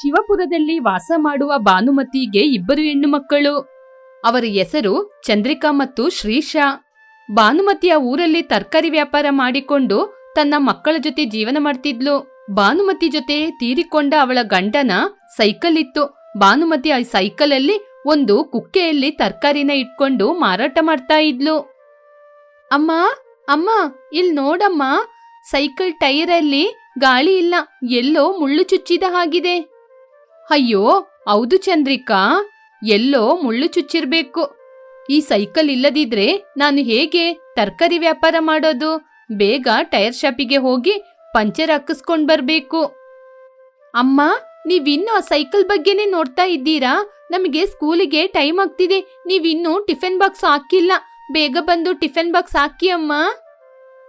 ಶಿವಪುರದಲ್ಲಿ ವಾಸ ಮಾಡುವ ಭಾನುಮತಿಗೆ ಇಬ್ಬರು ಹೆಣ್ಣು ಮಕ್ಕಳು ಅವರ ಹೆಸರು ಚಂದ್ರಿಕಾ ಮತ್ತು ಶ್ರೀಶಾ ಭಾನುಮತಿಯ ಊರಲ್ಲಿ ತರಕಾರಿ ವ್ಯಾಪಾರ ಮಾಡಿಕೊಂಡು ತನ್ನ ಮಕ್ಕಳ ಜೊತೆ ಜೀವನ ಮಾಡ್ತಿದ್ಲು. ಭಾನುಮತಿ ಜೊತೆ ತೀರಿಕೊಂಡ ಅವಳ ಗಂಡನ ಸೈಕಲ್ ಇತ್ತು. ಭಾನುಮತಿ ಆ ಸೈಕಲಲ್ಲಿ ಒಂದು ಕುಕ್ಕೆಯಲ್ಲಿ ತರಕಾರಿನ ಇಟ್ಕೊಂಡು ಮಾರಾಟ ಮಾಡ್ತಾ ಇದ್ಲು. ಅಮ್ಮ ಅಮ್ಮ, ಇಲ್ ನೋಡಮ್ಮ. ಸೈಕಲ್ ಟೈರಲ್ಲಿ ಗಾಳಿ ಇಲ್ಲ. ಎಲ್ಲೋ ಮುಳ್ಳು ಚುಚ್ಚಿದ ಹಾಗಿದೆ. ಅಯ್ಯೋ, ಹೌದು ಚಂದ್ರಿಕಾ. ಎಲ್ಲೋ ಮುಳ್ಳು ಚುಚ್ಚಿರ್ಬೇಕು. ಈ ಸೈಕಲ್ ಇಲ್ಲದಿದ್ರೆ ನಾನು ಹೇಗೆ ತರಕಾರಿ ವ್ಯಾಪಾರ ಮಾಡೋದು? ಬೇಗ ಟೈರ್ ಶಾಪಿಗೆ ಹೋಗಿ ಪಂಚರ್ ಹಾಕಿಸ್ಕೊಂಡ್ ಬರ್ಬೇಕು. ಅಮ್ಮ, ನೀವಿನ್ನೂ ಆ ಸೈಕಲ್ ಬಗ್ಗೆನೇ ನೋಡ್ತಾ ಇದ್ದೀರಾ? ನಮಗೆ ಸ್ಕೂಲಿಗೆ ಟೈಮ್ ಆಗ್ತಿದೆ. ನೀವಿನ್ನೂ ಟಿಫಿನ್ ಬಾಕ್ಸ್ ಹಾಕಿಲ್ಲ. ಬೇಗ ಬಂದು ಟಿಫಿನ್ ಬಾಕ್ಸ್ ಹಾಕಿ ಅಮ್ಮ.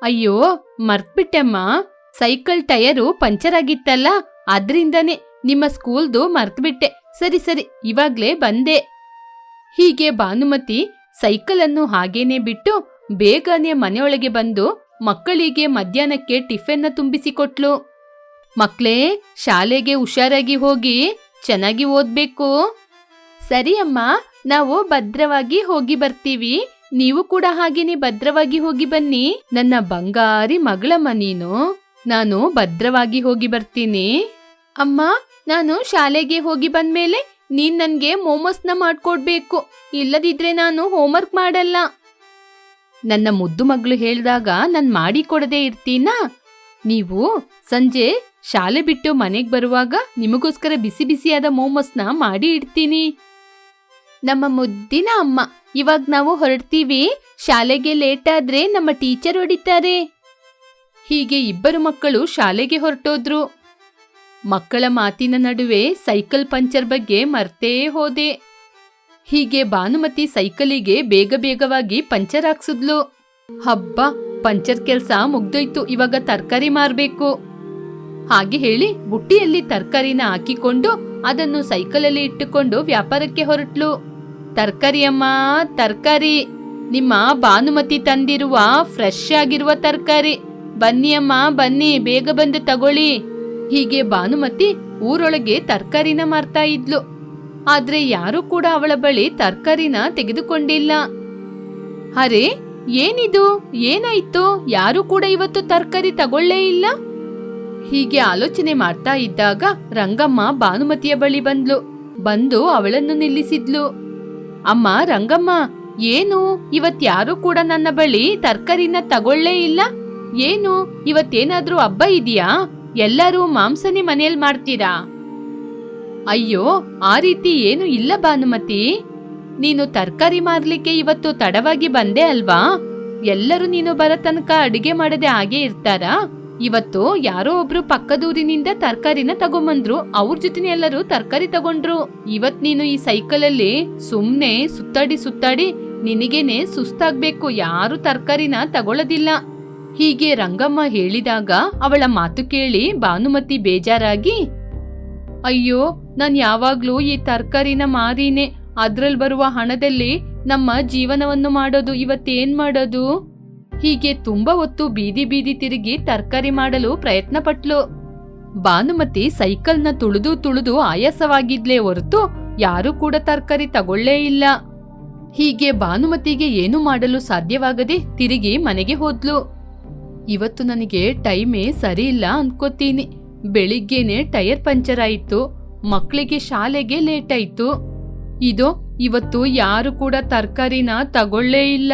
ಅಯ್ಯೋ ಮರ್ತ್ಬಿಟ್ಟೆಮ್ಮ ಸೈಕಲ್ ಟಯರು ಪಂಚರ್ ಆಗಿತ್ತಲ್ಲ, ಅದ್ರಿಂದನೇ. ನಿಮ್ಮ ಸ್ಕೂಲ್ದು ಮರ್ತ್ಬಿಟ್ಟೆ. ಸರಿ ಸರಿ, ಇವಾಗ್ಲೇ ಬಂದೆ. ಹೀಗೆ ಭಾನುಮತಿ ಸೈಕಲನ್ನು ಹಾಗೇನೆ ಬಿಟ್ಟು ಬೇಗನೆ ಮನೆಯೊಳಗೆ ಬಂದು ಮಕ್ಕಳಿಗೆ ಮಧ್ಯಾಹ್ನಕ್ಕೆ ಟಿಫನ್ನ ತುಂಬಿಸಿಕೊಟ್ಲು. ಮಕ್ಳೇ, ಶಾಲೆಗೆ ಹುಷಾರಾಗಿ ಹೋಗಿ ಚೆನ್ನಾಗಿ ಓದ್ಬೇಕು. ಸರಿ ಅಮ್ಮ, ನಾವು ಭದ್ರವಾಗಿ ಹೋಗಿ ಬರ್ತೀವಿ. ನೀವು ಕೂಡ ಹಾಗೇನೆ ಭದ್ರವಾಗಿ ಹೋಗಿ ಬನ್ನಿ. ನನ್ನ ಬಂಗಾರಿ ಮಗಳಮ್ಮ ನೀನು. ನಾನು ಭದ್ರವಾಗಿ ಹೋಗಿ ಬರ್ತೀನಿ. ಅಮ್ಮ ನಾನು ಶಾಲೆಗೆ ಹೋಗಿ ಬಂದ್ಮೇಲೆ ನೀನ್ ನನ್ಗೆ ಮೋಮೋಸ್ನ ಮಾಡ್ಕೊಡ್ಬೇಕು. ಇಲ್ಲದಿದ್ರೆ ನಾನು ಹೋಮ್ವರ್ಕ್ ಮಾಡಲ್ಲ. ನನ್ನ ಮುದ್ದು ಮಗಳು ಹೇಳಿದಾಗ ನಾನು ಮಾಡಿ ಕೊಡದೆ ಇರ್ತೀನಾ? ನೀವು ಸಂಜೆ ಶಾಲೆ ಬಿಟ್ಟು ಮನೆಗೆ ಬರುವಾಗ ನಿಮಗೋಸ್ಕರ ಬಿಸಿ ಬಿಸಿಯಾದ ಮೋಮೋಸ್ನ ಮಾಡಿ ಇಡ್ತೀನಿ. ನಮ್ಮ ಮುದ್ದಿನ ಅಮ್ಮ, ಇವಾಗ ನಾವು ಹೊರಡ್ತೀವಿ. ಶಾಲೆಗೆ ಲೇಟ್ ಆದ್ರೆ ನಮ್ಮ ಟೀಚರ್ ಹೊಡಿತಾರೆ. ಹೀಗೆ ಇಬ್ಬರು ಮಕ್ಕಳು ಶಾಲೆಗೆ ಹೊರಟೋದ್ರು. ಮಕ್ಕಳ ಮಾತಿನ ನಡುವೆ ಸೈಕಲ್ ಪಂಚರ್ ಬಗ್ಗೆ ಮರ್ತೇ ಹೋದೆ. ಹೀಗೆ ಭಾನುಮತಿ ಸೈಕಲಿಗೆ ಬೇಗ ಬೇಗವಾಗಿ ಪಂಚರ್ ಹಾಕ್ಸಿದ್ಲು. ಹಬ್ಬ, ಪಂಚರ್ ಕೆಲ್ಸ ಮುಗ್ದೋಯ್ತು, ಇವಾಗ ತರಕಾರಿ ಮಾರ್ಬೇಕು. ಹಾಗೆ ಹೇಳಿ ಬುಟ್ಟಿಯಲ್ಲಿ ತರಕಾರಿನ ಹಾಕಿಕೊಂಡು ಅದನ್ನು ಸೈಕಲಲ್ಲಿ ಇಟ್ಟುಕೊಂಡು ವ್ಯಾಪಾರಕ್ಕೆ ಹೊರಟ್ಲು. ತರಕಾರಿ ಅಮ್ಮ, ತರಕಾರಿ! ನಿಮ್ಮ ಭಾನುಮತಿ ತಂದಿರುವ ಫ್ರೆಶ್ ಆಗಿರುವ ತರಕಾರಿ. ಬನ್ನಿ ಅಮ್ಮ, ಬನ್ನಿ, ಬೇಗ ಬಂದು ತಗೊಳ್ಳಿ. ಹೀಗೆ ಭಾನುಮತಿ ಊರೊಳಗೆ ತರಕಾರಿನ ಮಾರ್ತಾ ಇದ್ಲು. ಆದ್ರೆ ಯಾರೂ ಕೂಡ ಅವಳ ಬಳಿ ತರಕಾರಿನ ತೆಗೆದುಕೊಂಡಿಲ್ಲ. ಅರೆ, ಏನಿದು? ಏನಾಯ್ತು? ಯಾರು ಕೂಡ ಇವತ್ತು ತರಕಾರಿ ತಗೊಳ್ಳೇ ಇಲ್ಲ? ಹೀಗೆ ಆಲೋಚನೆ ಮಾಡ್ತಾ ಇದ್ದಾಗ ರಂಗಮ್ಮ ಭಾನುಮತಿಯ ಬಳಿ ಬಂದ್ಲು. ಬಂದು ಅವಳನ್ನು ನಿಲ್ಲಿಸಿದ್ಲು. ಅಮ್ಮ, ರಂಗಮ್ಮ, ಏನು? ಇವತ್ ಯಾರು ಕೂಡ ನನ್ನ ಬಳಿ ತರಕಾರಿನ ತಗೊಳ್ಳೇ ಇಲ್ಲ? ಏನು? ಇವತ್ತೇನಾದ್ರೂ ಹಬ್ಬ ಇದೆಯಾ? ಎಲ್ಲರೂ ಮಾಂಸನೇ ಮನೆಯಲ್ಲಿ ಮಾಡ್ತೀರಾ? ಅಯ್ಯೋ, ಆ ರೀತಿ ಏನು ಇಲ್ಲ ಭಾನುಮತಿ. ನೀನು ತರಕಾರಿ ಮಾರ್ಲಿಕ್ಕೆ ಇವತ್ತು ತಡವಾಗಿ ಬಂದೆ ಅಲ್ವಾ? ಎಲ್ಲರೂ ನೀನು ಬರೋ ತನಕ ಅಡಿಗೆ ಮಾಡದೆ ಹಾಗೆ ಇರ್ತಾರಾ? ಇವತ್ತು ಯಾರೋ ಒಬ್ರು ಪಕ್ಕದೂರಿನಿಂದ ತರಕಾರಿನ ತಗೊಂಬಂದ್ರು, ಅವ್ರ ಜೊತೆನೆ ಎಲ್ಲರೂ ತರಕಾರಿ ತಗೊಂಡ್ರು. ಇವತ್ ನೀನು ಈ ಸೈಕಲಲ್ಲಿ ಸುಮ್ನೆ ಸುತ್ತಾಡಿ ಸುತ್ತಾಡಿ ನಿನಗೇನೆ ಸುಸ್ತಾಗ್ಬೇಕು, ಯಾರು ತರಕಾರಿನ ತಗೊಳ್ಳೋದಿಲ್ಲ ಹೀಗೆ ರಂಗಮ್ಮ ಹೇಳಿದಾಗ ಅವಳ ಮಾತು ಕೇಳಿ ಭಾನುಮತಿ ಬೇಜಾರಾಗಿ, ಅಯ್ಯೋ, ನಾನ್ ಯಾವಾಗ್ಲೂ ಈ ತರಕಾರಿನ ಮಾರಿನೇ. ಅದ್ರಲ್ಲಿ ಬರುವ ಹಣದಲ್ಲಿ ನಮ್ಮ ಜೀವನವನ್ನು ಮಾಡೋದು ಇವತ್ತೇನ್ ಮಾಡೋದು? ಹೀಗೆ ತುಂಬಾ ಹೊತ್ತು ಬೀದಿ ಬೀದಿ ತಿರುಗಿ ತರಕಾರಿ ಮಾಡಲು ಪ್ರಯತ್ನ ಪಟ್ಲು ಭಾನುಮತಿ ಸೈಕಲ್ನ ತುಳಿದು ತುಳಿದು ಆಯಾಸವಾಗಿದ್ಲೇ ಹೊರತು ಯಾರೂ ಕೂಡ ತರಕಾರಿ ತಗೊಳ್ಳೇ ಇಲ್ಲ. ಹೀಗೆ ಭಾನುಮತಿಗೆ ಏನು ಮಾಡಲು ಸಾಧ್ಯವಾಗದೆ ತಿರುಗಿ ಮನೆಗೆ ಹೋದ್ಲು. ಇವತ್ತು ನನಗೆ ಟೈಮೇ ಸರಿ ಇಲ್ಲ ಅನ್ಕೋತೀನಿ. ಬೆಳಿಗ್ಗೆನೆ ಟೈರ್ ಪಂಚರ್ ಆಯಿತು. ಮಕ್ಕಳಿಗೆ ಶಾಲೆಗೆ ಲೇಟ್ ಆಯಿತು. ಇದು, ಇವತ್ತು ಯಾರು ಕೂಡ ತರಕಾರಿನ ತಗೊಳ್ಳೇ ಇಲ್ಲ.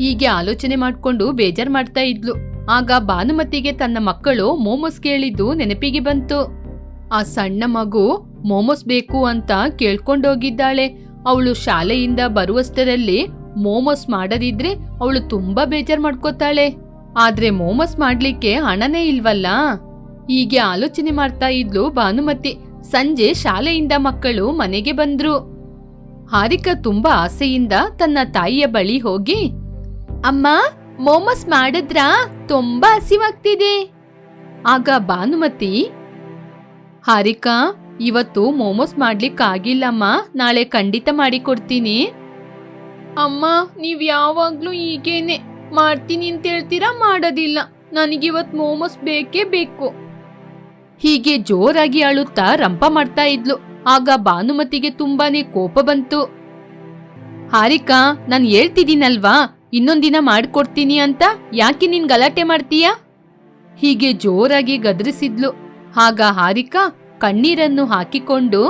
ಹೀಗೆ ಆಲೋಚನೆ ಮಾಡ್ಕೊಂಡು ಬೇಜಾರ್ ಮಾಡ್ತಾ ಇದ್ಲು. ಆಗ ಭಾನುಮತಿಗೆ ತನ್ನ ಮಕ್ಕಳು ಮೋಮೋಸ್ ಕೇಳಿದ್ದು ನೆನಪಿಗೆ ಬಂತು. ಆ ಸಣ್ಣ ಮಗು ಮೋಮೋಸ್ ಬೇಕು ಅಂತ ಕೇಳ್ಕೊಂಡೋಗಿದ್ದಾಳೆ. ಅವಳು ಶಾಲೆಯಿಂದ ಬರುವಷ್ಟರಲ್ಲಿ ಮೋಮೋಸ್ ಮಾಡದಿದ್ರೆ ಅವಳು ತುಂಬಾ ಬೇಜಾರ್ ಮಾಡ್ಕೋತಾಳೆ. ಆದ್ರೆ ಮೋಮಸ್ ಮಾಡ್ಲಿಕ್ಕೆ ಹಣನೇ ಇಲ್ವಲ್ಲ? ಹೀಗೆ ಆಲೋಚನೆ ಮಾಡ್ತಾ ಇದ್ಲು ಭಾನುಮತಿ. ಸಂಜೆ ಶಾಲೆಯಿಂದ ಮಕ್ಕಳು ಮನೆಗೆ ಬಂದ್ರು. ಹಾರಿಕಾ ತುಂಬಾ ಆಸೆಯಿಂದ ತನ್ನ ತಾಯಿಯ ಬಳಿ ಹೋಗಿ, ಅಮ್ಮ, ಮೋಮಸ್ ಮಾಡಿದ್ರಾ? ತುಂಬಾ ಹಸಿವಾಗ್ತಿದೆ. ಆಗ ಭಾನುಮತಿ, ಹಾರಿಕಾ, ಇವತ್ತು ಮೋಮೋಸ್ ಮಾಡ್ಲಿಕ್ಕಾಗಿಲ್ಲಮ್ಮ ನಾಳೆ ಖಂಡಿತ ಮಾಡಿಕೊಡ್ತೀನಿ. ಅಮ್ಮ, ನೀವ್ ಯಾವಾಗ್ಲೂ ಹೀಗೇನೆ. ಮಾಡ್ತೀನಿ ಅಂತ ಹೇಳ್ತೀರಾ? ಮಾಡೋದಿಲ್ಲ. ನನಗಿವತ್ ಮೋಮೋಸ್ ಬೇಕೇ ಬೇಕು. ಹೀಗೆ ಜೋರಾಗಿ ಅಳುತ್ತಾ ರಂಪ ಮಾಡ್ತಾ ಇದ್ಲು. ಆಗ ಭಾನುಮತಿಗೆ ತುಂಬಾನೇ ಕೋಪ ಬಂತು. ಹಾರಿಕಾ, ನಾನು ಹೇಳ್ತಿದ್ದೀನಲ್ವಾ? ಇನ್ನೊಂದಿನ ಮಾಡ್ಕೊಡ್ತೀನಿ ಅಂತ? ಯಾಕೆ ನೀನ್ ಗಲಾಟೆ ಮಾಡ್ತೀಯಾ? ಹೀಗೆ ಜೋರಾಗಿ ಗದರಿಸಿದ್ಲು. ಆಗ ಹಾರಿಕಾ ಕಣ್ಣೀರನ್ನು ಹಾಕಿಕೊಂಡು,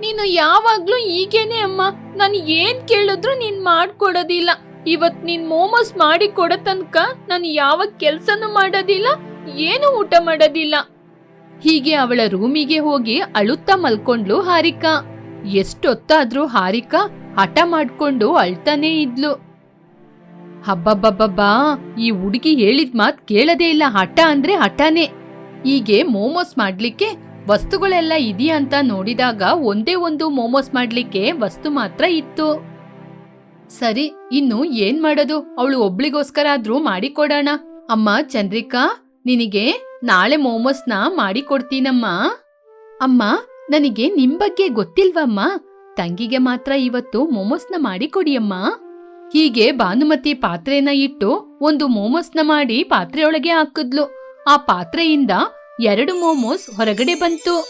ನೀನು ಯಾವಾಗ್ಲೂ ಹೀಗೇನೆ ಅಮ್ಮ. ನಾನು ಏನ್ ಕೇಳಿದ್ರು ನೀನ್ ಮಾಡ್ಕೊಡೋದಿಲ್ಲ. ಇವತ್ ನೀನ್ ಮೋಮೋಸ್ ಮಾಡಿ ಕೊಡ ತನಕ ನಾನು ಯಾವ ಕೆಲ್ಸನೂ ಮಾಡೋದಿಲ್ಲ, ಏನು ಊಟ ಮಾಡೋದಿಲ್ಲ. ಹೀಗೆ ಅವಳ ರೂಮಿಗೆ ಹೋಗಿ ಅಳುತ್ತಾ ಮಲ್ಕೊಂಡ್ಲು ಹಾರಿಕಾ. ಎಷ್ಟೊತ್ತಾದ್ರೂ ಹಾರಿಕಾ ಹಠ ಮಾಡ್ಕೊಂಡು ಅಳ್ತಾನೇ ಇದ್ಲು. ಹಬ್ಬಬ್ಬಬ್ಬಬ್ಬಾ ಈ ಹುಡುಗಿ ಹೇಳಿದ್ ಮಾತ್ ಕೇಳದೇ ಇಲ್ಲ, ಹಠ ಅಂದ್ರೆ ಹಠನೇ. ಹೀಗೆ ಮೋಮೋಸ್ ಮಾಡ್ಲಿಕ್ಕೆ ವಸ್ತುಗಳೆಲ್ಲ ಇದೆಯಾ ಅಂತ ನೋಡಿದಾಗ ಒಂದೇ ಒಂದು ಮೋಮೋಸ್ ಮಾಡ್ಲಿಕ್ಕೆ ವಸ್ತು ಮಾತ್ರ ಇತ್ತು. ಸರಿ, ಇನ್ನು ಏನ್ ಮಾಡೋದು? ಅವಳು ಒಬ್ಳಿಗೋಸ್ಕರ ಆದ್ರೂ ಮಾಡಿಕೊಡೋಣ. ಅಮ್ಮ, ಚಂದ್ರಿಕಾ, ನಿನಗೆ ನಾಳೆ ಮೋಮೋಸ್ನ ಮಾಡಿಕೊಡ್ತೀನಮ್ಮ. ಅಮ್ಮ, ನನಗೆ ನಿಮ್ ಬಗ್ಗೆ ಗೊತ್ತಿಲ್ವಮ್ಮ? ತಂಗಿಗೆ ಮಾತ್ರ ಇವತ್ತು ಮೋಮೋಸ್ನ ಮಾಡಿಕೊಡಿಯಮ್ಮ. ಹೀಗೆ ಭಾನುಮತಿ ಪಾತ್ರೆನ ಇಟ್ಟು ಒಂದು ಮೋಮೋಸ್ನ ಮಾಡಿ ಪಾತ್ರೆಯೊಳಗೆ ಹಾಕಿದ್ಲು. ಆ ಪಾತ್ರೆಯಿಂದ ಎರಡು ಮೋಮೋಸ್ ಹೊರಗಡೆ ಬಂತು.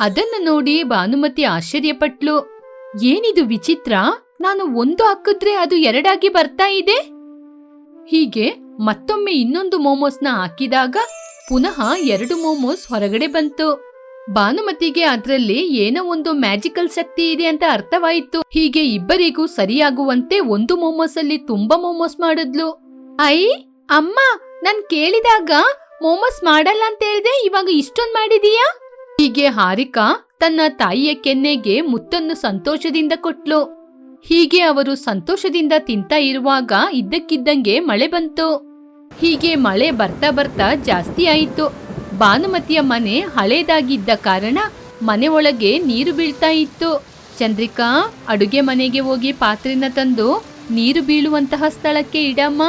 ಅದನ್ನು ನೋಡಿ ಭಾನುಮತಿ ಆಶ್ಚರ್ಯಪಟ್ಲು. ಏನಿದು ವಿಚಿತ್ರ? ನಾನು ಒಂದು ಹಾಕಿದ್ರೆ ಅದು ಎರಡಾಗಿ ಬರ್ತಾ ಇದೆ? ಹೀಗೆ ಮತ್ತೊಮ್ಮೆ ಇನ್ನೊಂದು ಮೋಮೋಸ್ನ ಹಾಕಿದಾಗ ಪುನಃ ಎರಡು ಮೋಮೋಸ್ ಹೊರಗಡೆ ಬಂತು. ಭಾನುಮತಿಗೆ ಅದರಲ್ಲಿ ಏನೋ ಒಂದು ಮ್ಯಾಜಿಕಲ್ ಶಕ್ತಿ ಇದೆ ಅಂತ ಅರ್ಥವಾಯಿತು. ಹೀಗೆ ಇಬ್ಬರಿಗೂ ಸರಿಯಾಗುವಂತೆ ಒಂದು ಮೋಮೋಸ್ ಅಲ್ಲಿ ತುಂಬಾ ಮೋಮೋಸ್ ಮಾಡಿದ್ಲು. ಐ ಅಮ್ಮ, ನಾನ್ ಕೇಳಿದಾಗ ಮೋಮೋಸ್ ಮಾಡಲ್ಲ ಅಂತ ಹೇಳಿದೆ ಇವಾಗ ಇಷ್ಟೊಂದ್ ಮಾಡಿದೀಯಾ? ಹೀಗೆ ಹಾರಿಕಾ ತನ್ನ ತಾಯಿಯ ಕೆನ್ನೆಗೆ ಮುತ್ತನ್ನು ಸಂತೋಷದಿಂದ ಕೊಟ್ಲು. ಹೀಗೆ ಅವರು ಸಂತೋಷದಿಂದ ತಿಂತಾ ಇರುವಾಗ ಇದ್ದಕ್ಕಿದ್ದಂಗೆ ಮಳೆ ಬಂತು. ಹೀಗೆ ಮಳೆ ಬರ್ತಾ ಬರ್ತಾ ಜಾಸ್ತಿ ಆಯಿತು. ಭಾನುಮತಿಯ ಮನೆ ಹಳೇದಾಗಿದ್ದ ಕಾರಣ ಮನೆ ಒಳಗೆ ನೀರು ಬೀಳ್ತಾ ಇತ್ತು. ಚಂದ್ರಿಕಾ, ಅಡುಗೆ ಮನೆಗೆ ಹೋಗಿ ಪಾತ್ರೆನ ತಂದು ನೀರು ಬೀಳುವಂತಹ ಸ್ಥಳಕ್ಕೆ ಇಡಮ್ಮ.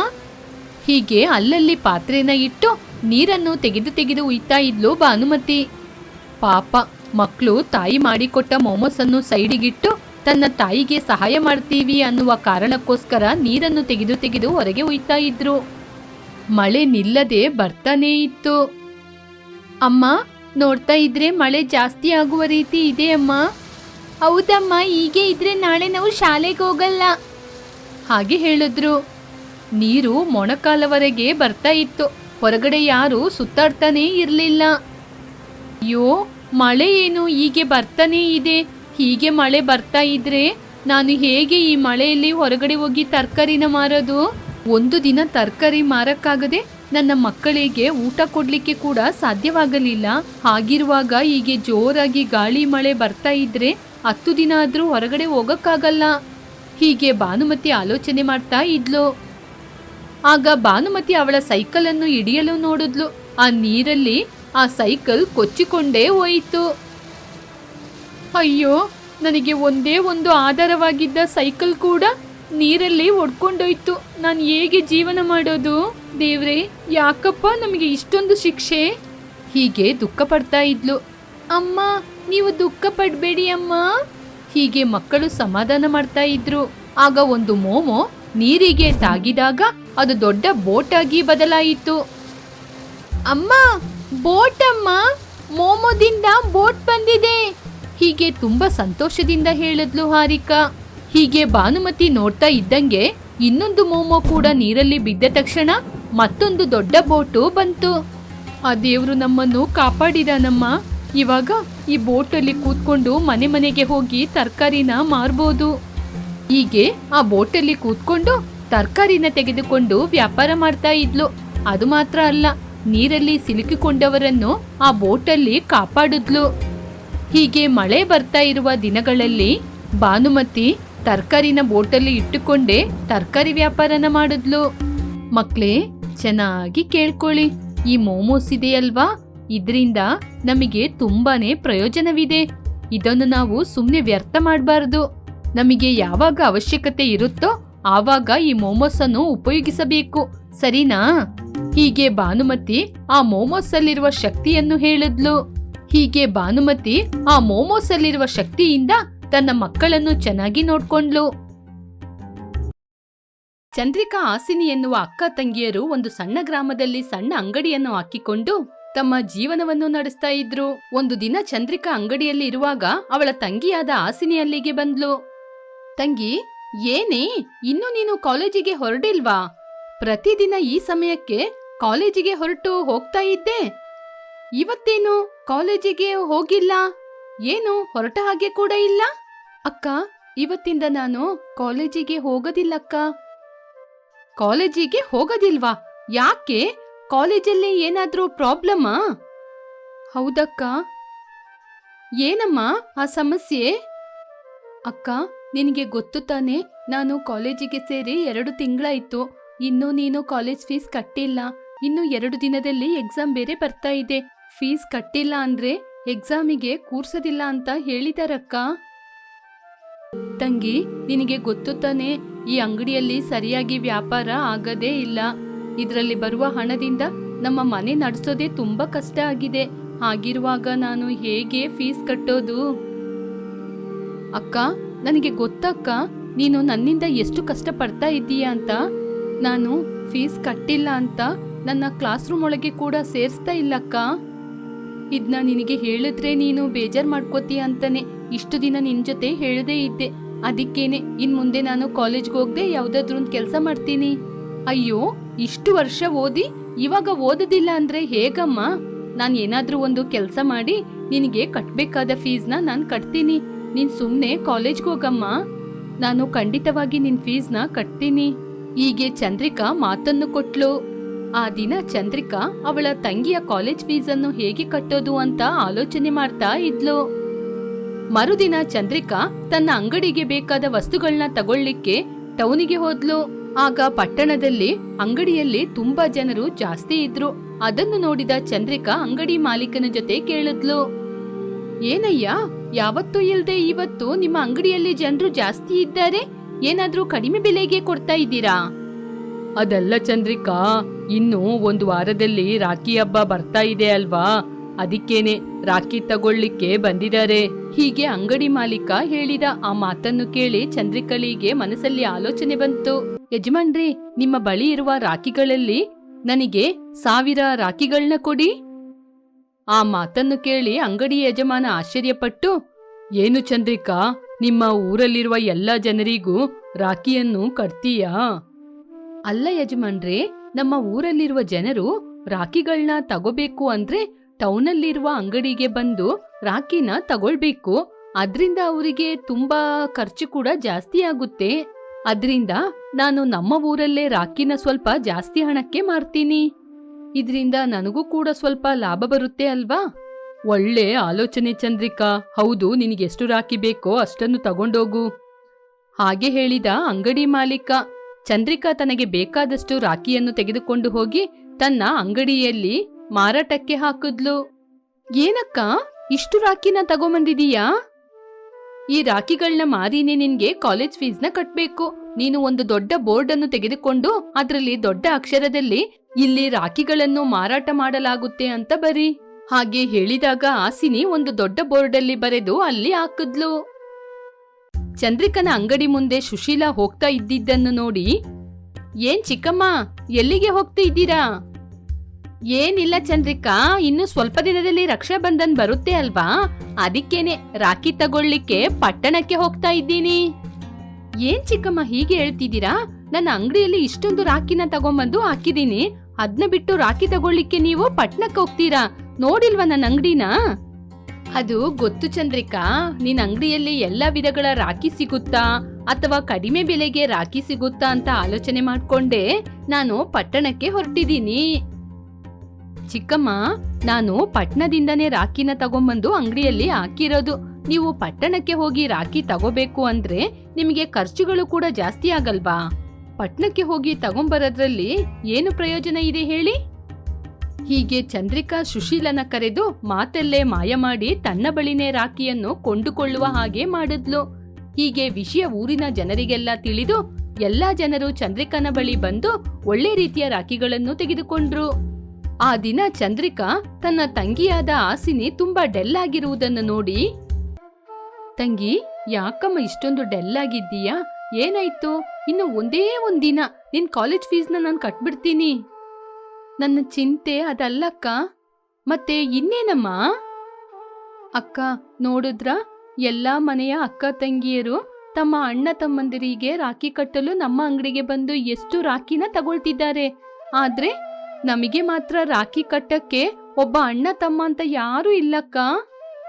ಹೀಗೆ ಅಲ್ಲಲ್ಲಿ ಪಾತ್ರೆನ ಇಟ್ಟು ನೀರನ್ನು ತೆಗೆದು ತೆಗೆದು ಉಯ್ತಾ ಇದ್ಲು ಭಾನುಮತಿ. ಪಾಪ ಮಕ್ಕಳು ತಾಯಿ ಮಾಡಿಕೊಟ್ಟ ಮೋಮೋಸನ್ನು ಸೈಡಿಗಿಟ್ಟು ತನ್ನ ತಾಯಿಗೆ ಸಹಾಯ ಮಾಡ್ತೀವಿ ಅನ್ನುವ ಕಾರಣಕ್ಕೋಸ್ಕರ ನೀರನ್ನು ತೆಗೆದು ತೆಗೆದು ಹೊರಗೆ ಒಯ್ತಾ ಇದ್ರು. ಮಳೆ ನಿಲ್ಲದೆ ಬರ್ತಾನೇ ಇತ್ತು. ಅಮ್ಮ, ನೋಡ್ತಾ ಇದ್ರೆ ಮಳೆ ಜಾಸ್ತಿ ಆಗುವ ರೀತಿ ಇದೆ ಅಮ್ಮ. ಹೌದಮ್ಮ, ಹೀಗೆ ಇದ್ರೆ ನಾಳೆ ನಾವು ಶಾಲೆಗೆ ಹೋಗಲ್ಲ. ಹಾಗೆ ಹೇಳಿದ್ರು. ನೀರು ಮೊಣಕಾಲವರೆಗೆ ಬರ್ತಾ ಇತ್ತು. ಹೊರಗಡೆ ಯಾರು ಸುತ್ತಾಡ್ತಾನೇ ಇರಲಿಲ್ಲ. ಅಯ್ಯೋ, ಮಳೆ ಏನು ಹೀಗೆ ಬರ್ತಾನೇ ಇದೆ. ಹೀಗೆ ಮಳೆ ಬರ್ತಾ ಇದ್ರೆ ನಾನು ಹೇಗೆ ಈ ಮಳೆಯಲ್ಲಿ ಹೊರಗಡೆ ಹೋಗಿ ತರಕಾರಿನ ಮಾರೋದು? ಒಂದು ದಿನ ತರಕಾರಿ ಮಾರಕ್ಕಾಗದೆ ನನ್ನ ಮಕ್ಕಳಿಗೆ ಊಟ ಕೊಡ್ಲಿಕ್ಕೆ ಕೂಡ ಸಾಧ್ಯವಾಗಲಿಲ್ಲ. ಹಾಗಿರುವಾಗ ಹೀಗೆ ಜೋರಾಗಿ ಗಾಳಿ ಮಳೆ ಬರ್ತಾ ಇದ್ರೆ ಹತ್ತು ದಿನ ಆದರೂ ಹೊರಗಡೆ ಹೋಗಕ್ಕಾಗಲ್ಲ. ಹೀಗೆ ಭಾನುಮತಿ ಆಲೋಚನೆ ಮಾಡ್ತಾ ಇದ್ಲು. ಆಗ ಭಾನುಮತಿ ಅವಳ ಸೈಕಲ್ ಅನ್ನು ಹಿಡಿಯಲು ನೋಡಿದ್ಲು. ಆ ನೀರಲ್ಲಿ ಆ ಸೈಕಲ್ ಕೊಚ್ಚಿಕೊಂಡೇ ಹೋಯಿತು. ಅಯ್ಯೋ, ನನಗೆ ಒಂದೇ ಒಂದು ಆಧಾರವಾಗಿದ್ದ ಸೈಕಲ್ ಕೂಡ ನೀರಲ್ಲಿ ಒಡ್ಕೊಂಡೋಯ್ತು. ನಾನು ಹೇಗೆ ಜೀವನ ಮಾಡೋದು? ದೇವ್ರೆ, ಯಾಕಪ್ಪ ನಮಗೆ ಇಷ್ಟೊಂದು ಶಿಕ್ಷೆ? ಹೀಗೆ ದುಃಖ ಪಡ್ತಾ ಇದ್ಲು. ಅಮ್ಮ, ನೀವು ದುಃಖ ಪಡಬೇಡಿ ಅಮ್ಮ. ಹೀಗೆ ಮಕ್ಕಳು ಸಮಾಧಾನ ಮಾಡ್ತಾ ಇದ್ರು. ಆಗ ಒಂದು ಮೋಮೋ ನೀರಿಗೆ ತಾಗಿದಾಗ ಅದು ದೊಡ್ಡ ಬೋಟ್ ಆಗಿ ಬದಲಾಯಿತು. ಅಮ್ಮ, ಬೋಟ್ ಅಮ್ಮ. ಮೋಮೋದಿಂದ ಬೋಟ್ ಬಂದಿದೆ. ಹೀಗೆ ತುಂಬಾ ಸಂತೋಷದಿಂದ ಹೇಳಿದ್ಲು ಹಾರಿಕಾ. ಹೀಗೆ ಭಾನುಮತಿ ನೋಡ್ತಾ ಇದ್ದಂಗೆ ಇನ್ನೊಂದು ಮೋಮೋ ಕೂಡ ನೀರಲ್ಲಿ ಬಿದ್ದ ತಕ್ಷಣ ಮತ್ತೊಂದು ದೊಡ್ಡ ಬೋಟು ಬಂತು. ಆ ದೇವ್ರು ನಮ್ಮನ್ನು ಕಾಪಾಡಿದಾನಮ್ಮ. ಇವಾಗ ಈ ಬೋಟಲ್ಲಿ ಕೂತ್ಕೊಂಡು ಮನೆ ಮನೆಗೆ ಹೋಗಿ ತರಕಾರಿನ ಮಾರ್ಬೋದು. ಹೀಗೆ ಆ ಬೋಟಲ್ಲಿ ಕೂತ್ಕೊಂಡು ತರಕಾರಿನ ತೆಗೆದುಕೊಂಡು ವ್ಯಾಪಾರ ಮಾಡ್ತಾ ಇದ್ಲು. ಅದು ಮಾತ್ರ ಅಲ್ಲ, ನೀರಲ್ಲಿ ಸಿಲುಕಿಕೊಂಡವರನ್ನು ಆ ಬೋಟಲ್ಲಿ ಕಾಪಾಡಿದ್ಲು. ಹೀಗೆ ಮಳೆ ಬರ್ತಾ ಇರುವ ದಿನಗಳಲ್ಲಿ ಭಾನುಮತಿ ತರಕಾರಿನ ಬೋಟಲ್ಲಿ ಇಟ್ಟುಕೊಂಡೇ ತರಕಾರಿ ವ್ಯಾಪಾರನ ಮಾಡಿದ್ಲು. ಮಕ್ಳೇ, ಚೆನ್ನಾಗಿ ಕೇಳ್ಕೊಳ್ಳಿ. ಈ ಮೋಮೋಸ್ ಇದೆಯಲ್ವಾ? ಇದರಿಂದ ನಮಗೆ ತುಂಬಾನೇ ಪ್ರಯೋಜನವಿದೆ. ಇದನ್ನು ನಾವು ಸುಮ್ಮನೆ ವ್ಯರ್ಥ ಮಾಡಬಾರ್ದು. ನಮಗೆ ಯಾವಾಗ ಅವಶ್ಯಕತೆ ಇರುತ್ತೋ ಆವಾಗ ಈ ಮೋಮೋಸ್ ಅನ್ನು ಉಪಯೋಗಿಸಬೇಕು. ಸರಿನಾ? ಹೀಗೆ ಭಾನುಮತಿ ಆ ಮೋಮೋಸ್ ಅಲ್ಲಿರುವ ಶಕ್ತಿಯನ್ನು ಹೇಳಿದ್ಲು. ಹೀಗೆ ಭಾನುಮತಿ ಆ ಮೋಮೋಸ್ ಅಲ್ಲಿರುವ ಶಕ್ತಿಯಿಂದ ತನ್ನ ಮಕ್ಕಳನ್ನು ಚೆನ್ನಾಗಿ ನೋಡ್ಕೊಂಡ್ಲು. ಚಂದ್ರಿಕಾ ಆಸಿನಿ ಎನ್ನುವ ಅಕ್ಕ ತಂಗಿಯರು ಒಂದು ಸಣ್ಣ ಗ್ರಾಮದಲ್ಲಿ ಸಣ್ಣ ಅಂಗಡಿಯನ್ನು ಹಾಕಿಕೊಂಡು ತಮ್ಮ ಜೀವನವನ್ನು ನಡೆಸ್ತಾ ಇದ್ರು. ಒಂದು ದಿನ ಚಂದ್ರಿಕಾ ಅಂಗಡಿಯಲ್ಲಿ ಇರುವಾಗ ಅವಳ ತಂಗಿಯಾದ ಆಸಿನಿ ಅಲ್ಲಿಗೆ ಬಂದ್ಲು. ತಂಗಿ, ಏನೇ? ಇನ್ನು ನೀನು ಕಾಲೇಜಿಗೆ ಹೊರಡಿಲ್ವಾ ಪ್ರತಿದಿನ ಈ ಸಮಯಕ್ಕೆ ಕಾಲೇಜಿಗೆ ಹೊರಟು ಹೋಗ್ತಾ ಇದ್ದೆ. ಇವತ್ತೇನು ಕಾಲೇಜಿಗೆ ಹೋಗಿಲ್ಲ? ಏನು ಹೊರಟ ಹಾಗೆ ಕೂಡ ಇಲ್ಲ? ಅಕ್ಕ, ಇವತ್ತಿಂದ ನಾನು ಕಾಲೇಜಿಗೆ ಹೋಗೋದಿಲ್ಲಕ್ಕ. ಕಾಲೇಜಿಗೆ ಹೋಗೋದಿಲ್ವಾ? ಯಾಕೆ? ಕಾಲೇಜಲ್ಲಿ ಏನಾದ್ರೂ ಪ್ರಾಬ್ಲಮ್ಮಾ ಹೌದಕ್ಕ. ಏನಮ್ಮ ಆ ಸಮಸ್ಯೆ? ಅಕ್ಕ, ನಿನಗೆ ಗೊತ್ತು ತಾನೆ, ನಾನು ಕಾಲೇಜಿಗೆ ಸೇರಿ ಎರಡು ತಿಂಗಳಾಯ್ತು. ಇನ್ನೂ ನೀನು ಕಾಲೇಜ್ ಫೀಸ್ ಕಟ್ಟಿಲ್ಲ. ಇನ್ನು ಎರಡು ದಿನದಲ್ಲಿ ಎಕ್ಸಾಮ್ ಬೇರೆ ಬರ್ತಾ ಇದೆ. ಫೀಸ್ ಕಟ್ಟಿಲ್ಲ ಅಂದ್ರೆ ಎಕ್ಸಾಮಿಗೆ ಕೂರ್ಸೋದಿಲ್ಲ ಅಂತ ಹೇಳಿದಾರಕ್ಕ. ತಂಗಿ, ನಿನಗೆ ಗೊತ್ತು ತಾನೆ, ಈ ಅಂಗಡಿಯಲ್ಲಿ ಸರಿಯಾಗಿ ವ್ಯಾಪಾರ ಆಗದೇ ಇಲ್ಲ. ಇದರಲ್ಲಿ ಬರುವ ಹಣದಿಂದ ನಮ್ಮ ಮನೆ ನಡೆಸೋದೇ ತುಂಬಾ ಕಷ್ಟ ಆಗಿದೆ. ಹಾಗಿರುವಾಗ ನಾನು ಹೇಗೆ ಫೀಸ್ ಕಟ್ಟೋದು? ಅಕ್ಕ, ನನಗೆ ಗೊತ್ತಕ್ಕ, ನೀನು ನನ್ನಿಂದ ಎಷ್ಟು ಕಷ್ಟ ಪಡ್ತಾ ಇದ್ದೀಯಾ ಅಂತ? ನಾನು ಫೀಸ್ ಕಟ್ಟಿಲ್ಲ ಅಂತ ನನ್ನ ಕ್ಲಾಸ್ ರೂಮ್ ಒಳಗೆ ಕೂಡ ಸೇರಿಸ್ತಾ ಇಲ್ಲಕ್ಕ. ಇದನ್ನ ನಿನಗೆ ಹೇಳಿದ್ರೆ ನೀನು ಬೇಜಾರ್ ಮಾಡ್ಕೋತೀಯ ಅಂತಾನೆ. ಇಷ್ಟು ದಿನ ನಿನ್ನ ಜೊತೆ ಹೇಳದೇ ಇದ್ದೆ. ಅದಕ್ಕೇನೆ, ಇನ್ ಮುಂದೆ ನಾನು ಕಾಲೇಜ್ಗೆ ಹೋಗದೆ ಯಾವ್ದಾದ್ರು ಒಂದು ಕೆಲಸ ಮಾಡ್ತೀನಿ. ಅಯ್ಯೋ, ಇಷ್ಟು ವರ್ಷ ಓದಿ, ಇವಾಗ ಓದೋದಿಲ್ಲ ಅಂದ್ರೆ ಹೇಗಮ್ಮ? ನಾನು ಏನಾದ್ರೂ ಒಂದು ಕೆಲಸ ಮಾಡಿ ನಿನಗೆ ಕಟ್ಟಬೇಕಾದ ಫೀಸ್ನ ನಾನ್ ಕಟ್ತೀನಿ. ನೀನ್ ಸುಮ್ಮನೆ ಕಾಲೇಜ್ಗೆ ಹೋಗಮ್ಮ. ನಾನು ಖಂಡಿತವಾಗಿ ನಿನ್ ಫೀಸ್ನ ಕಟ್ತೀನಿ. ಹೀಗೆ ಚಂದ್ರಿಕಾ ಮಾತನ್ನು ಕೊಟ್ಲು. ಆ ದಿನ ಚಂದ್ರಿಕಾ ಅವಳ ತಂಗಿಯ ಕಾಲೇಜ್ ಫೀಸ್ ಅನ್ನು ಹೇಗೆ ಕಟ್ಟೋದು ಅಂತ ಆಲೋಚನೆ ಮಾಡ್ತಾ ಇದ್ಲು. ಮರುದಿನ ಚಂದ್ರಿಕಾ ತನ್ನ ಅಂಗಡಿಗೆ ಬೇಕಾದ ವಸ್ತುಗಳನ್ನ ತಗೊಳ್ಳಿಕ್ಕೆ ಟೌನಿಗೆ ಹೋದ್ಲು. ಆಗ ಪಟ್ಟಣದಲ್ಲಿ ಅಂಗಡಿಯಲ್ಲಿ ತುಂಬಾ ಜನರು ಜಾಸ್ತಿ ಇದ್ರು. ಅದನ್ನು ನೋಡಿದ ಚಂದ್ರಿಕಾ ಅಂಗಡಿ ಮಾಲೀಕನ ಜೊತೆ ಕೇಳಿದ್ಲು. ಏನಯ್ಯ, ಯಾವತ್ತೂ ಇಲ್ದೆ ಇವತ್ತು ನಿಮ್ಮ ಅಂಗಡಿಯಲ್ಲಿ ಜನರು ಜಾಸ್ತಿ ಇದ್ದಾರೆ? ಏನಾದ್ರೂ ಕಡಿಮೆ ಬೆಲೆಗೆ ಕೊಡ್ತಾ ಇದ್ದೀರಾ? ಅದಲ್ಲ ಚಂದ್ರಿಕಾ, ಇನ್ನು ಒಂದು ವಾರದಲ್ಲಿ ರಾಖಿ ಹಬ್ಬ ಬರ್ತಾ ಇದೆ ಅಲ್ವಾ? ಅದಕ್ಕೇನೆ ರಾಖಿ ತಗೊಳ್ಳಿಕ್ಕೆ ಬಂದಿದ್ದಾರೆ. ಹೀಗೆ ಅಂಗಡಿ ಮಾಲೀಕ ಹೇಳಿದ ಆ ಮಾತನ್ನು ಕೇಳಿ ಚಂದ್ರಿಕಳಿಗೆ ಮನಸ್ಸಲ್ಲಿ ಆಲೋಚನೆ ಬಂತು. ಯಜಮಾನ್ರಿ, ನಿಮ್ಮ ಬಳಿ ಇರುವ ರಾಖಿಗಳಲ್ಲಿ ನನಗೆ ಸಾವಿರ ರಾಖಿಗಳನ್ನ ಕೊಡಿ. ಆ ಮಾತನ್ನು ಕೇಳಿ ಅಂಗಡಿ ಯಜಮಾನ ಆಶ್ಚರ್ಯಪಟ್ಟು, ಏನು ಚಂದ್ರಿಕಾ, ನಿಮ್ಮ ಊರಲ್ಲಿರುವ ಎಲ್ಲ ಜನರಿಗೂ ರಾಖಿಯನ್ನು ಕಟ್ತೀಯಾ? ಅಲ್ಲ ಯಜಮಾನ್ರೆ, ನಮ್ಮ ಊರಲ್ಲಿರುವ ಜನರು ರಾಖಿಗಳನ್ನ ತಗೋಬೇಕು ಅಂದ್ರೆ ಟೌನಲ್ಲಿರುವ ಅಂಗಡಿಗೆ ಬಂದು ರಾಖಿನ ತಗೊಳ್ಬೇಕು. ಅದ್ರಿಂದ ಅವರಿಗೆ ತುಂಬಾ ಖರ್ಚು ಕೂಡ ಜಾಸ್ತಿ ಆಗುತ್ತೆ. ಅದ್ರಿಂದ ನಾನು ನಮ್ಮ ಊರಲ್ಲೇ ರಾಖಿನ ಸ್ವಲ್ಪ ಜಾಸ್ತಿ ಹಣಕ್ಕೆ ಮಾರ್ತೀನಿ. ಇದರಿಂದ ನನಗೂ ಕೂಡ ಸ್ವಲ್ಪ ಲಾಭ ಬರುತ್ತೆ ಅಲ್ವಾ? ಒಳ್ಳೆ ಆಲೋಚನೆ ಚಂದ್ರಿಕಾ. ಹೌದು, ನಿನಗೆಷ್ಟು ರಾಖಿ ಬೇಕೋ ಅಷ್ಟನ್ನು ತಗೊಂಡೋಗು. ಹಾಗೆ ಹೇಳಿದ ಅಂಗಡಿ ಮಾಲೀಕ. ಚಂದ್ರಿಕಾ ತನಗೆ ಬೇಕಾದಷ್ಟು ರಾಖಿಯನ್ನು ತೆಗೆದುಕೊಂಡು ಹೋಗಿ ತನ್ನ ಅಂಗಡಿಯಲ್ಲಿ ಮಾರಾಟಕ್ಕೆ ಹಾಕಿದ್ಲು. ಏನಕ್ಕ? ಇಷ್ಟು ರಾಖಿನ ತಗೊಂಬಂದಿದೀಯಾ? ಈ ರಾಖಿಗಳನ್ನ ಮಾರಿನೇ ನಿನ್ಗೆ ಕಾಲೇಜ್ ಫೀಸ್ನ ಕಟ್ಬೇಕು. ನೀನು ಒಂದು ದೊಡ್ಡ ಬೋರ್ಡ್ ಅನ್ನು ತೆಗೆದುಕೊಂಡು ಅದರಲ್ಲಿ ದೊಡ್ಡ ಅಕ್ಷರದಲ್ಲಿ ಇಲ್ಲಿ ರಾಖಿಗಳನ್ನು ಮಾರಾಟ ಮಾಡಲಾಗುತ್ತೆ ಅಂತ ಬರಿ. ಹಾಗೆ ಹೇಳಿದಾಗ ಆಸಿನಿ ಒಂದು ದೊಡ್ಡ ಬೋರ್ಡಲ್ಲಿ ಬರೆದು ಅಲ್ಲಿ ಹಾಕಿದ್ಲು. ಚಂದ್ರಿಕನ ಅಂಗಡಿ ಮುಂದೆ ಸುಶೀಲಾ ಹೋಗ್ತಾ ಇದ್ದಿದ್ದನ್ನು ನೋಡಿ, ಏನ್ ಚಿಕ್ಕಮ್ಮ, ಎಲ್ಲಿಗೆ ಹೋಗ್ತಾ ಇದ್ದೀರಾ? ಏನಿಲ್ಲ ಚಂದ್ರಿಕಾ, ಇನ್ನು ಸ್ವಲ್ಪ ದಿನದಲ್ಲಿ ರಕ್ಷಾ ಬಂಧನ್ ಬರುತ್ತೆ ಅಲ್ವಾ? ಅದಕ್ಕೇನೆ ರಾಖಿ ತಗೊಳ್ಳಿಕ್ಕೆ ಪಟ್ಟಣಕ್ಕೆ ಹೋಗ್ತಾ ಇದ್ದೀನಿ. ಏನ್ ಚಿಕ್ಕಮ್ಮ, ಹೀಗೆ ಹೇಳ್ತಿದ್ದೀರಾ? ನನ್ನ ಅಂಗಡಿಯಲ್ಲಿ ಇಷ್ಟೊಂದು ರಾಖಿನ ತಗೊಂಬಂದು ಹಾಕಿದ್ದೀನಿ. ಅದ್ನ ಬಿಟ್ಟು ರಾಖಿ ತಗೊಳ್ಳಿಕ್ಕೆ ನೀವು ಪಟ್ಟಣಕ್ಕೆ ಹೋಗ್ತೀರಾ? ನೋಡಿಲ್ವಾ ನನ್ನ ಅಂಗಡಿನ? ಅದು ಗೊತ್ತು, ಚಂದ್ರಿಕಾ. ನಿನ್ ಅಂಗಡಿಯಲ್ಲಿ ಎಲ್ಲಾ ವಿಧಗಳ ರಾಖಿ ಸಿಗುತ್ತಾ? ಅಥವಾ ಕಡಿಮೆ ಬೆಲೆಗೆ ರಾಖಿ ಸಿಗುತ್ತಾ ಅಂತ ಆಲೋಚನೆ ಮಾಡ್ಕೊಂಡೆ ನಾನು ಪಟ್ಟಣಕ್ಕೆ ಹೊರಟಿದ್ದೀನಿ. ಚಿಕ್ಕಮ್ಮ, ನಾನು ಪಟ್ಟಣದಿಂದನೇ ರಾಖಿನ ತಗೊಂಬಂದು ಅಂಗಡಿಯಲ್ಲಿ ಹಾಕಿರೋದು. ನೀವು ಪಟ್ಟಣಕ್ಕೆ ಹೋಗಿ ರಾಖಿ ತಗೋಬೇಕು ಅಂದ್ರೆ ನಿಮಗೆ ಖರ್ಚುಗಳು ಕೂಡ ಜಾಸ್ತಿ ಆಗಲ್ವಾ? ಪಟ್ಟಣಕ್ಕೆ ಹೋಗಿ ತಗೊಂಬರೋದ್ರಲ್ಲಿ ಏನು ಪ್ರಯೋಜನ ಇದೆ ಹೇಳಿ? ಹೀಗೆ ಚಂದ್ರಿಕಾ ಸುಶೀಲನ ಕರೆದು ಮಾತಲ್ಲೇ ಮಾಯ ಮಾಡಿ ತನ್ನ ಬಳಿನೇ ರಾಖಿಯನ್ನು ಕೊಂಡುಕೊಳ್ಳುವ ಹಾಗೆ ಮಾಡಿದ್ಲು. ಹೀಗೆ ವಿಷಯ ಊರಿನ ಜನರಿಗೆಲ್ಲ ತಿಳಿದು ಎಲ್ಲಾ ಜನರು ಚಂದ್ರಿಕನ ಬಳಿ ಬಂದು ಒಳ್ಳೆ ರೀತಿಯ ರಾಖಿಗಳನ್ನು ತೆಗೆದುಕೊಂಡ್ರು. ಆ ದಿನ ಚಂದ್ರಿಕಾ ತನ್ನ ತಂಗಿಯಾದ ಆಸಿನಿ ತುಂಬಾ ಡೆಲ್ ಆಗಿರುವುದನ್ನು ನೋಡಿ, ತಂಗಿ, ಯಾಕಮ್ಮ ಇಷ್ಟೊಂದು ಡೆಲ್ ಆಗಿದ್ದೀಯಾ? ಏನಾಯ್ತು? ಇನ್ನು ಒಂದೇ ಒಂದಿನ. ನಿನ್ ಕಾಲೇಜ್ ಫೀಸ್ನ ನಾನು ಕಟ್ಬಿಡ್ತೀನಿ. ನನ್ನ ಚಿಂತೆ ಅದಲ್ಲಕ್ಕ. ಮತ್ತೆ ಇನ್ನೇನಮ್ಮ? ಅಕ್ಕ, ನೋಡಿದ್ರ, ಎಲ್ಲಾ ಮನೆಯ ಅಕ್ಕ ತಂಗಿಯರು ತಮ್ಮ ಅಣ್ಣ ತಮ್ಮಂದಿರಿಗೆ ರಾಖಿ ಕಟ್ಟಲು ನಮ್ಮ ಅಂಗಡಿಗೆ ಬಂದು ಎಷ್ಟು ರಾಖಿನ ತಗೊಳ್ತಿದ್ದಾರೆ. ಆದ್ರೆ ನಮಗೆ ಮಾತ್ರ ರಾಖಿ ಕಟ್ಟಕ್ಕೆ ಒಬ್ಬ ಅಣ್ಣ ತಮ್ಮ ಅಂತ ಯಾರೂ ಇಲ್ಲಕ್ಕ.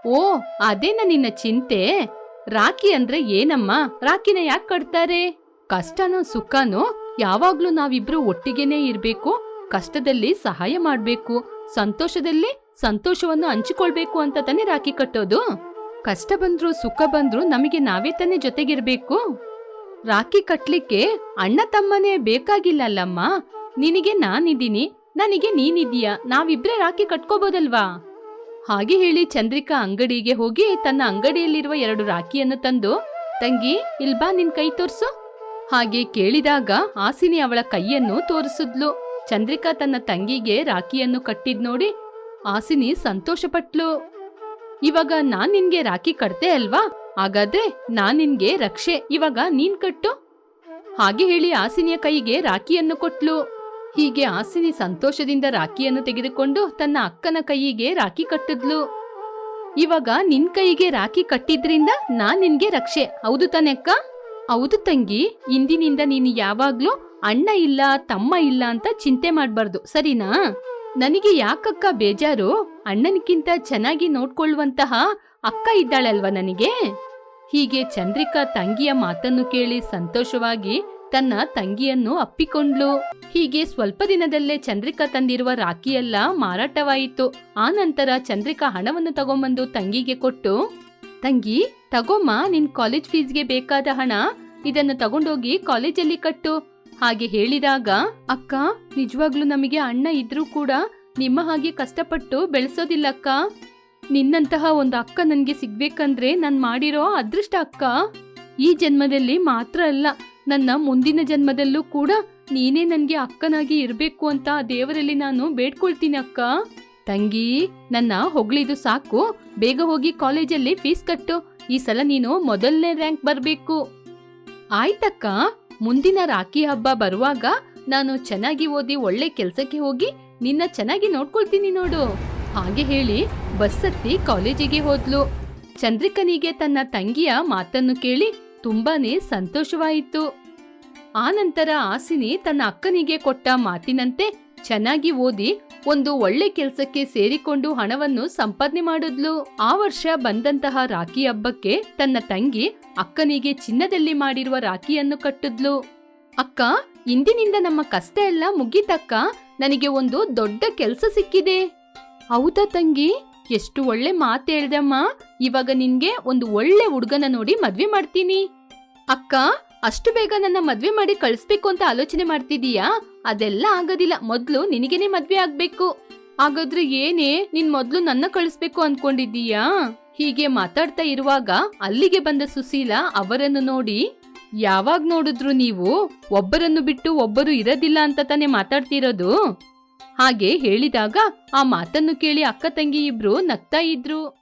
ಓ, ಅದೇನ ನಿನ್ನ ಚಿಂತೆ? ರಾಖಿ ಅಂದ್ರೆ ಏನಮ್ಮ? ರಾಖಿನ ಯಾಕೆ ಕಟ್ತಾರೆ? ಕಷ್ಟನೋ ಸುಖನೋ ಯಾವಾಗ್ಲೂ ನಾವಿಬ್ರು ಒಟ್ಟಿಗೆನೇ ಇರ್ಬೇಕು. ಕಷ್ಟದಲ್ಲಿ ಸಹಾಯ ಮಾಡ್ಬೇಕು. ಸಂತೋಷದಲ್ಲಿ ಸಂತೋಷವನ್ನು ಹಂಚಿಕೊಳ್ಬೇಕು ಅಂತ ತಾನೇ ರಾಖಿ ಕಟ್ಟೋದು. ಕಷ್ಟ ಬಂದ್ರು ಸುಖ ಬಂದ್ರು ನಮಗೆ ನಾವೇ ತಾನೇ ಜೊತೆಗಿರ್ಬೇಕು. ರಾಖಿ ಕಟ್ಲಿಕ್ಕೆ ಅಣ್ಣ ತಮ್ಮನೇ ಬೇಕಾಗಿಲ್ಲಲ್ಲಮ್ಮ. ನಿನಗೆ ನಾನಿದ್ದೀನಿ, ನನಗೆ ನೀನಿದೀಯ ನಾವಿಬ್ರೆ ರಾಖಿ ಕಟ್ಕೋಬೋದಲ್ವಾ? ಹಾಗೆ ಹೇಳಿ ಚಂದ್ರಿಕಾ ಅಂಗಡಿಗೆ ಹೋಗಿ ತನ್ನ ಅಂಗಡಿಯಲ್ಲಿರುವ ಎರಡು ರಾಖಿಯನ್ನು ತಂದು, ತಂಗಿ ಇಲ್ಬಾ ನಿನ್ ಕೈ ತೋರ್ಸು. ಹಾಗೆ ಕೇಳಿದಾಗ ಆಸಿನಿ ಅವಳ ಕೈಯನ್ನು ತೋರಿಸಿದ್ಲು. ಚಂದ್ರಿಕಾ ತನ್ನ ತಂಗಿಗೆ ರಾಖಿಯನ್ನು ಕಟ್ಟಿದ್ ನೋಡಿ ಆಸಿನಿ ಸಂತೋಷಪಟ್ಲು. ಇವಾಗ ನಾನ್ ನಿನ್ಗೆ ರಾಖಿ ಕಟ್ತೆ ಅಲ್ವಾ? ಹಾಗಾದ್ರೆ ನಾನ್ ನಿನ್ಗೆ ರಕ್ಷೆ. ಇವಾಗ ನೀನ್ ಕಟ್ಟು. ಹಾಗೆ ಹೇಳಿ ಆಸಿನಿಯ ಕೈಗೆ ರಾಖಿಯನ್ನು ಕೊಟ್ಲು. ಹೀಗೆ ಆಸಿನಿ ಸಂತೋಷದಿಂದ ರಾಖಿಯನ್ನು ತೆಗೆದುಕೊಂಡು ತನ್ನ ಅಕ್ಕನ ಕೈಯಿಗೆ ರಾಖಿ ಕಟ್ಟಿದ್ಲು. ಇವಾಗ ನಿನ್ ಕೈಗೆ ರಾಖಿ ಕಟ್ಟಿದ್ರಿಂದ ನಾನ್ ನಿನ್ಗೆ ರಕ್ಷೆ. ಹೌದು ತಾನೆ ಅಕ್ಕ ಹೌದು ತಂಗಿ, ಇಂದಿನಿಂದ ನೀನು ಯಾವಾಗ್ಲೂ ಅಣ್ಣ ಇಲ್ಲ, ತಮ್ಮ ಇಲ್ಲ ಅಂತ ಚಿಂತೆ ಮಾಡ್ಬಾರ್ದು, ಸರಿನಾ? ನನಗೆ ಯಾಕಕ್ಕ ಬೇಜಾರು? ಅಣ್ಣನಿಗಿಂತ ಚೆನ್ನಾಗಿ ನೋಡ್ಕೊಳ್ಳುವಂತಹ ಅಕ್ಕ ಇದ್ದಾಳಲ್ವಾ ನನಗೆ? ಹೀಗೆ ಚಂದ್ರಿಕಾ ತಂಗಿಯ ಮಾತನ್ನು ಕೇಳಿ ಸಂತೋಷವಾಗಿ ತನ್ನ ತಂಗಿಯನ್ನು ಅಪ್ಪಿಕೊಂಡ್ಲು ಹೀಗೆ ಸ್ವಲ್ಪ ದಿನದಲ್ಲೇ ಚಂದ್ರಿಕಾ ತಂದಿರುವ ರಾಖಿಯೆಲ್ಲ ಮಾರಾಟವಾಯಿತು. ಆ ನಂತರ ಚಂದ್ರಿಕಾ ಹಣವನ್ನು ತಗೊಂಬಂದು ತಂಗಿಗೆ ಕೊಟ್ಟು, ತಂಗಿ ತಗೊಮ್ಮ ನಿನ್ ಕಾಲೇಜ್ ಫೀಸ್ಗೆ ಬೇಕಾದ ಹಣ. ಇದನ್ನು ತಗೊಂಡೋಗಿ ಕಾಲೇಜಲ್ಲಿ ಕಟ್ಟು. ಹಾಗೆ ಹೇಳಿದಾಗ, ಅಕ್ಕ, ನಿಜವಾಗ್ಲೂ ನಮಗೆ ಅಣ್ಣ ಇದ್ರೂ ಕೂಡ ನಿಮ್ಮ ಹಾಗೆ ಕಷ್ಟಪಟ್ಟು ಬೆಳೆಸೋದಿಲ್ಲ ಅಕ್ಕ ನಿನ್ನಂತಹ ಒಂದು ಅಕ್ಕ ನನಗೆ ಸಿಗ್ಬೇಕಂದ್ರೆ ನಾನು ಮಾಡಿರೋ ಅದೃಷ್ಟ ಅಕ್ಕ. ಈ ಜನ್ಮದಲ್ಲಿ ಮಾತ್ರ ಅಲ್ಲ, ನನ್ನ ಮುಂದಿನ ಜನ್ಮದಲ್ಲೂ ಕೂಡ ನೀನೇ ನನಗೆ ಅಕ್ಕನಾಗಿ ಇರಬೇಕು ಅಂತ ದೇವರಲ್ಲಿ ನಾನು ಬೇಡ್ಕೊಳ್ತೀನಿ ಅಕ್ಕ. ತಂಗಿ, ನನ್ನ ಹೊಗಳಿದು ಸಾಕು. ಬೇಗ ಹೋಗಿ ಕಾಲೇಜಲ್ಲಿ ಫೀಸ್ ಕಟ್ಟು. ಈ ಸಲ ನೀನು ಮೊದಲನೇ ರ್ಯಾಂಕ್ ಬರಬೇಕು. ಆಯ್ತಕ್ಕ. ಮುಂದಿನ ರಾಖಿ ಹಬ್ಬ ಬರುವಾಗ ನಾನು ಚೆನ್ನಾಗಿ ಓದಿ ಒಳ್ಳೆ ಕೆಲಸಕ್ಕೆ ಹೋಗಿ ನಿನ್ನ ಚೆನ್ನಾಗಿ ನೋಡ್ಕೊಳ್ತೀನಿ ನೋಡು. ಹಾಗೆ ಹೇಳಿ ಬಸ್ ಕಾಲೇಜಿಗೆ ಹೋದ್ಲು. ಚಂದ್ರಿಕನಿಗೆ ತನ್ನ ತಂಗಿಯ ಮಾತನ್ನು ಕೇಳಿ ತುಂಬಾನೇ ಸಂತೋಷವಾಯಿತು. ಆನಂತರ ಆಸಿನಿ ತನ್ನ ಅಕ್ಕನಿಗೆ ಕೊಟ್ಟ ಮಾತಿನಂತೆ ಚೆನ್ನಾಗಿ ಓದಿ ಒಂದು ಒಳ್ಳೆ ಕೆಲ್ಸಕ್ಕೆ ಸೇರಿಕೊಂಡು ಹಣವನ್ನು ಸಂಪಾದನೆ ಮಾಡಿದ್ಲು. ಆ ವರ್ಷ ಬಂದಂತಹ ರಾಖಿ ಹಬ್ಬಕ್ಕೆ ತನ್ನ ತಂಗಿ ಅಕ್ಕನಿಗೆ ಚಿನ್ನದಲ್ಲಿ ಮಾಡಿರುವ ರಾಖಿಯನ್ನು ಕಟ್ಟಿದ್ಲು. ಅಕ್ಕ, ಇಂದಿನಿಂದ ನಮ್ಮ ಕಷ್ಟ ಎಲ್ಲ ಮುಗೀತಕ್ಕ ನನಗೆ ಒಂದು ದೊಡ್ಡ ಕೆಲಸ ಸಿಕ್ಕಿದೆ. ಹೌದಾ ತಂಗಿ? ಎಷ್ಟು ಒಳ್ಳೆ ಮಾತು ಹೇಳ್ದಮ್ಮ. ಇವಾಗ ನಿನ್ಗೆ ಒಂದು ಒಳ್ಳೆ ಹುಡುಗನ ನೋಡಿ ಮದ್ವೆ ಮಾಡ್ತೀನಿ. ಅಕ್ಕ, ಅಷ್ಟು ಬೇಗ ನನ್ನ ಮದ್ವೆ ಮಾಡಿ ಕಳಿಸ್ಬೇಕು ಅಂತ ಆಲೋಚನೆ ಮಾಡ್ತಿದೀಯಾ ಅದೆಲ್ಲ ಆಗೋದಿಲ್ಲ. ಮೊದ್ಲು ನಿನಗೇನೆ ಮದ್ವೆ ಆಗ್ಬೇಕು. ಹಾಗಾದ್ರೆ ಏನೇ, ನಿನ್ ಮೊದ್ಲು ನನ್ನ ಕಳಿಸ್ಬೇಕು ಅನ್ಕೊಂಡಿದ್ದೀಯಾ? ಹೀಗೆ ಮಾತಾಡ್ತಾ ಇರುವಾಗ ಅಲ್ಲಿಗೆ ಬಂದ ಸುಶೀಲ ಅವರನ್ನು ನೋಡಿ, ಯಾವಾಗ ನೋಡಿದ್ರು ನೀವು ಒಬ್ಬರನ್ನು ಬಿಟ್ಟು ಒಬ್ಬರು ಇರೋದಿಲ್ಲ ಅಂತ ತಾನೇ ಮಾತಾಡ್ತಿರೋದು? ಹಾಗೆ ಹೇಳಿದಾಗ ಆ ಮಾತನ್ನು ಕೇಳಿ ಅಕ್ಕ ತಂಗಿ ಇಬ್ರು ನಗ್ತಾ ಇದ್ರು.